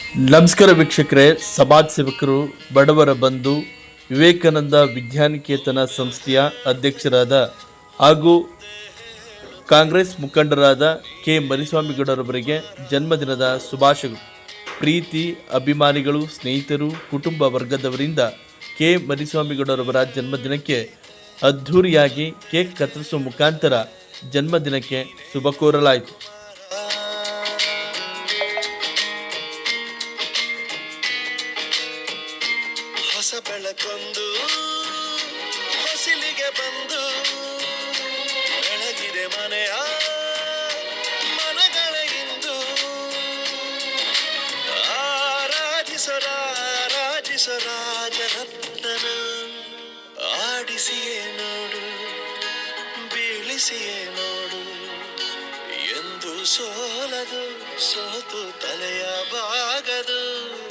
ನಮಸ್ಕಾರ ವೀಕ್ಷಕರೇ, ಸಮಾಜ ಸೇವಕರು, ಬಡವರ ಬಂಧು, ವಿವೇಕಾನಂದ ವಿದ್ಯಾನಿಕೇತನ ಸಂಸ್ಥೆಯ ಅಧ್ಯಕ್ಷರಾದ ಹಾಗೂ ಕಾಂಗ್ರೆಸ್ ಮುಖಂಡರಾದ ಕೆ. ಮರಿಸ್ವಾಮಿಗೌಡರವರಿಗೆ ಜನ್ಮದಿನದ ಶುಭಾಶಯಗಳು ಪ್ರೀತಿ, ಅಭಿಮಾನಿಗಳು, ಸ್ನೇಹಿತರು, ಕುಟುಂಬ ವರ್ಗದವರಿಂದ ಕೆ. ಮರಿಸ್ವಾಮಿಗೌಡರವರ ಜನ್ಮದಿನಕ್ಕೆ ಅದ್ಧೂರಿಯಾಗಿ ಕೇಕ್ ಕತ್ತರಿಸುವ ಮುಖಾಂತರ ಜನ್ಮದಿನಕ್ಕೆ ಶುಭ ಕೋರಲಾಯಿತು. ಬೆಳಗಿದೆ ಮನೆಯ ಮನಗಳ ಇಂದು. ಆರಾಧಿಸರ ರಾಜರತ್ನನ. ಆಡಿಸಿಯೇ ನೋಡು, ಬೀಳಿಸಿಯೇ ನೋಡು. ಎಂದು ಸೋಲದು, ಸೋತು ತಲೆಯ ಬಾಗದು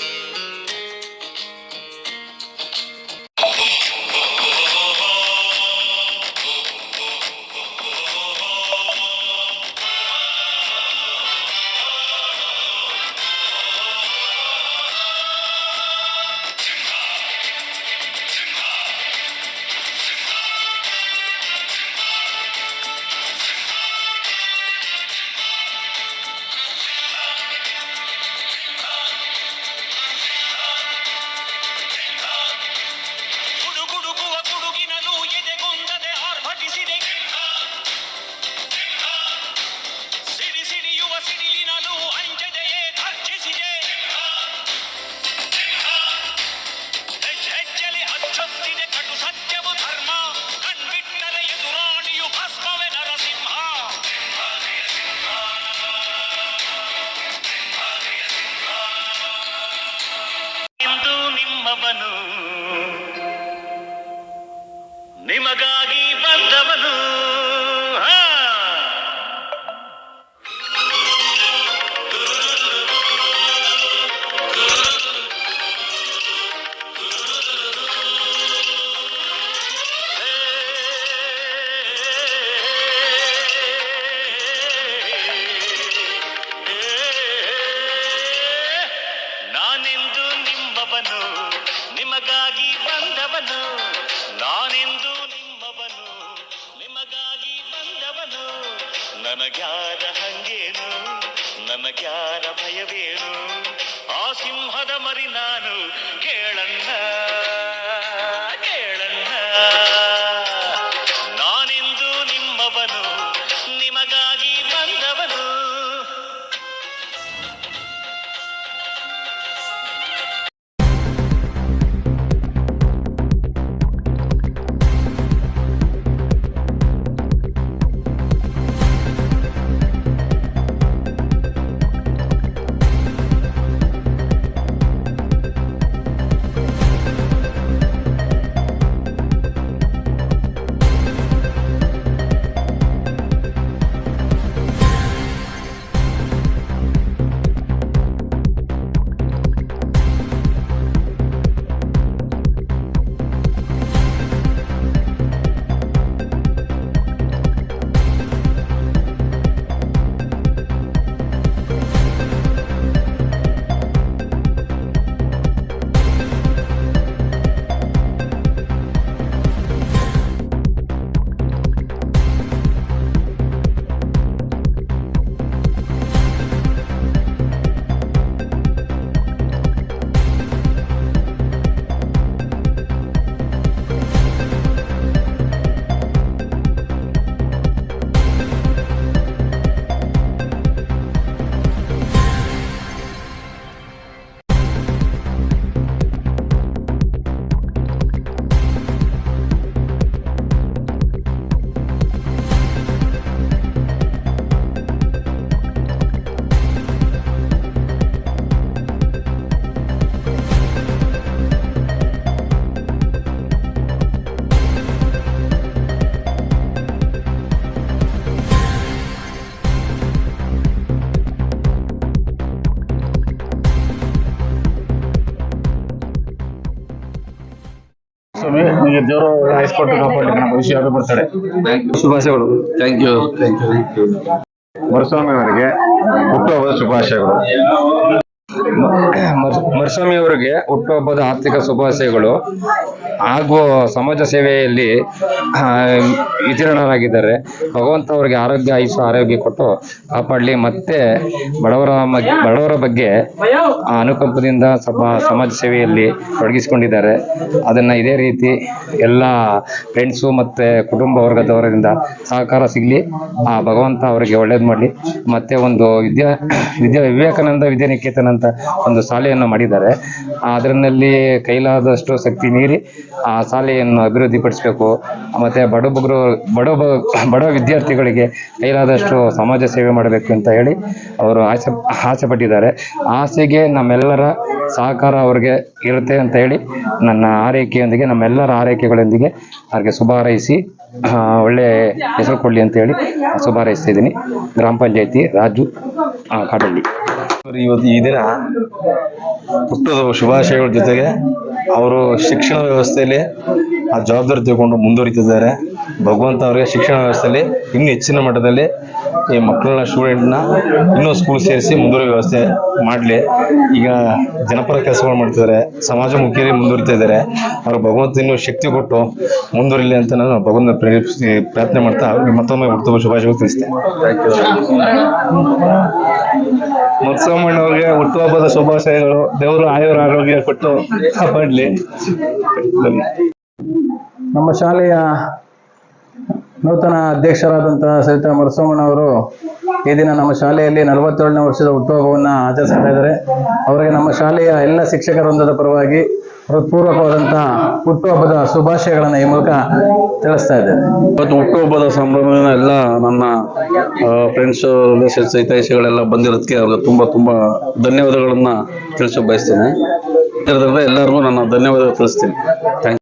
ನಿಮ್ಮವನು ನಿಮಗಾಗಿ ಬಂದವನು. ಬಂದವನು ನನಗ್ಯಾರ ಹಂಗೇನು? ನನಗ್ಯಾರ ಭಯವೇನು? ಆ ಸಿಂಹದ ಮರಿ ನಾನು ನಿಮಗೆ ದೇವರು ಕಾಪಾಡಿ ನಮ್ಮ ವಿಷಯ ಬರ್ತಾರೆ ಶುಭಾಶಯಗಳು. Thank you thank you Maruswami ಅವರಿಗೆ ಹುಟ್ಟುಹಬ್ಬದ ಶುಭಾಶಯಗಳು. ಮರುಸ್ವಾಮಿ ಅವರಿಗೆ ಹುಟ್ಟುಹಬ್ಬದ ಆರ್ಥಿಕ ಶುಭಾಶಯಗಳು. ಹಾಗೂ ಸಮಾಜ ಸೇವೆಯಲ್ಲಿ ವಿತೀರ್ಣರಾಗಿದ್ದಾರೆ. ಭಗವಂತ ಅವರಿಗೆ ಆರೋಗ್ಯ, ಆಯುಷ, ಆರೋಗ್ಯ ಕೊಟ್ಟು ಕಾಪಾಡಲಿ. ಮತ್ತೆ ಬಡವರ ಬಡವರ ಬಗ್ಗೆ ಅನುಕಂಪದಿಂದ ಸಮ ಸಮಾಜ ಸೇವೆಯಲ್ಲಿ ತೊಡಗಿಸಿಕೊಂಡಿದ್ದಾರೆ. ಅದನ್ನು ಇದೇ ರೀತಿ ಎಲ್ಲ ಫ್ರೆಂಡ್ಸು ಮತ್ತು ಕುಟುಂಬ ವರ್ಗದವರಿಂದ ಸಹಕಾರ ಸಿಗಲಿ. ಆ, ಭಗವಂತ ಅವರಿಗೆ ಒಳ್ಳೇದು ಮಾಡಲಿ. ಮತ್ತೆ ಒಂದು ವಿದ್ಯಾ ವಿದ್ಯಾ ವಿವೇಕಾನಂದ ವಿದ್ಯಾನಿಕೇತನ ಅಂತ ಒಂದು ಶಾಲೆಯನ್ನು ಮಾಡಿದ್ದಾರೆ. ಅದರಲ್ಲಿ ಕೈಲಾದಷ್ಟು ಶಕ್ತಿ ಮೀರಿ, ಆ ಶಾಲೆಯನ್ನು ಅಭಿವೃದ್ಧಿಪಡಿಸಬೇಕು. ಮತ್ತೆ ಬಡಬಗರು ಬಡ ಬಡ ವಿದ್ಯಾರ್ಥಿಗಳಿಗೆ ಕೈಲಾದಷ್ಟು ಸಮಾಜ ಸೇವೆ ಮಾಡಬೇಕು ಅಂತ ಹೇಳಿ ಅವರು ಆಸೆ ಆಸೆ ಪಟ್ಟಿದ್ದಾರೆ. ಆಸೆಗೆ ನಮ್ಮೆಲ್ಲರ ಸಹಕಾರ ಅವ್ರಿಗೆ ಇರುತ್ತೆ ಅಂತ ಹೇಳಿ ನನ್ನ ಆರೈಕೆಯೊಂದಿಗೆ ನಮ್ಮೆಲ್ಲರ ಆರೈಕೆಗಳೊಂದಿಗೆ ಅವ್ರಿಗೆ ಶುಭ ಹಾರೈಸಿ ಒಳ್ಳೆ ಹೆಸರು ಕೊಡಲಿ ಅಂತ ಹೇಳಿ ಶುಭ ಹಾರೈಸ್ತಿದ್ದೀನಿ ಗ್ರಾಮ ಪಂಚಾಯತಿ ರಾಜು ಕಾಡಳ್ಳಿ. ಇವತ್ತು ಈ ದಿನ ಹುಟ್ಟದ ಶುಭಾಶಯಗಳ ಜೊತೆಗೆ ಅವರು ಶಿಕ್ಷಣ ವ್ಯವಸ್ಥೆಯಲ್ಲಿ ಆ ಜವಾಬ್ದಾರಿ ತಗೊಂಡು ಮುಂದುವರಿತಿದ್ದಾರೆ. ಭಗವಂತ ಅವರಿಗೆ ಶಿಕ್ಷಣ ವ್ಯವಸ್ಥೆಯಲ್ಲಿ ಇನ್ನೂ ಹೆಚ್ಚಿನ ಮಟ್ಟದಲ್ಲಿ ಈ ಮಕ್ಕಳನ್ನ ಸ್ಟೂಡೆಂಟ್ನ ಇನ್ನೂ ಸ್ಕೂಲ್ ಸೇರಿಸಿ ಮುಂದುವರಿ ವ್ಯವಸ್ಥೆ ಮಾಡಲಿ. ಈಗ ಜನಪರ ಕೆಲಸಗಳು ಮಾಡ್ತಿದ್ದಾರೆ ಸಮಾಜಮುಖಿಯಾಗಿ ಮುಂದುವರಿತಾ ಇದ್ದಾರೆ ಅವರು ಭಗವಂತ ಇನ್ನೂ ಶಕ್ತಿ ಕೊಟ್ಟು ಮುಂದುವರಿಲಿ ಅಂತ ನಾನು ಭಗವಂತ ಪ್ರೇರೇಪಿಸಿ ಪ್ರಾರ್ಥನೆ ಮಾಡ್ತಾ ಅವ್ರಿಗೆ ಮತ್ತೊಮ್ಮೆ ಉತ್ತಮ ಶುಭಾಶಯಗಳು ತಿಳಿಸ್ತೇನೆ ಮುತ್ಸಮ್ಮಣ್ಣವ್ರಿಗೆ ಹುಟ್ಟುಹಬ್ಬದ ಶುಭಾಶಯಗಳು. ದೇವರು ಆಯುರ ಆರೋಗ್ಯ ಕೊಟ್ಟು ಕಾಪಾಡಲಿ. ನಮ್ಮ ಶಾಲೆಯ ನೂತನ ಅಧ್ಯಕ್ಷರಾದಂತಹ ಸರಿತಾ ಮರಸೋಮಣ್ಣವರು ಈ ದಿನ ನಮ್ಮ ಶಾಲೆಯಲ್ಲಿ ನಲವತ್ತೇಳನೇ ವರ್ಷದ ಹುಟ್ಟುಹಬ್ಬವನ್ನು ಆಚರಿಸ್ತಾ ಇದ್ದಾರೆ. ಅವರಿಗೆ ನಮ್ಮ ಶಾಲೆಯ ಎಲ್ಲ ಶಿಕ್ಷಕರ ವೃಂದದ ಪರವಾಗಿ ಹೃತ್ಪೂರ್ವಕವಾದಂತಹ ಹುಟ್ಟುಹಬ್ಬದ ಶುಭಾಶಯಗಳನ್ನು ಈ ಮೂಲಕ ತಿಳಿಸ್ತಾ ಇದ್ದೇನೆ. ಇವತ್ತು ಹುಟ್ಟುಹಬ್ಬದ ಸಂಭ್ರಮದಿಂದ ಎಲ್ಲ ನನ್ನ ಫ್ರೆಂಡ್ಸ್ ರಿಲೇಷನ್ಸ್ ಹಿತೈಷಿಗಳೆಲ್ಲ ಬಂದಿರೋದಕ್ಕೆ ಅವ್ರಿಗೆ ತುಂಬ ತುಂಬ ಧನ್ಯವಾದಗಳನ್ನು ತಿಳಿಸೋ ಬಯಸ್ತೇನೆ. ಎಲ್ಲರಿಗೂ ನನ್ನ ಧನ್ಯವಾದ ತಿಳಿಸ್ತೀನಿ. ಥ್ಯಾಂಕ್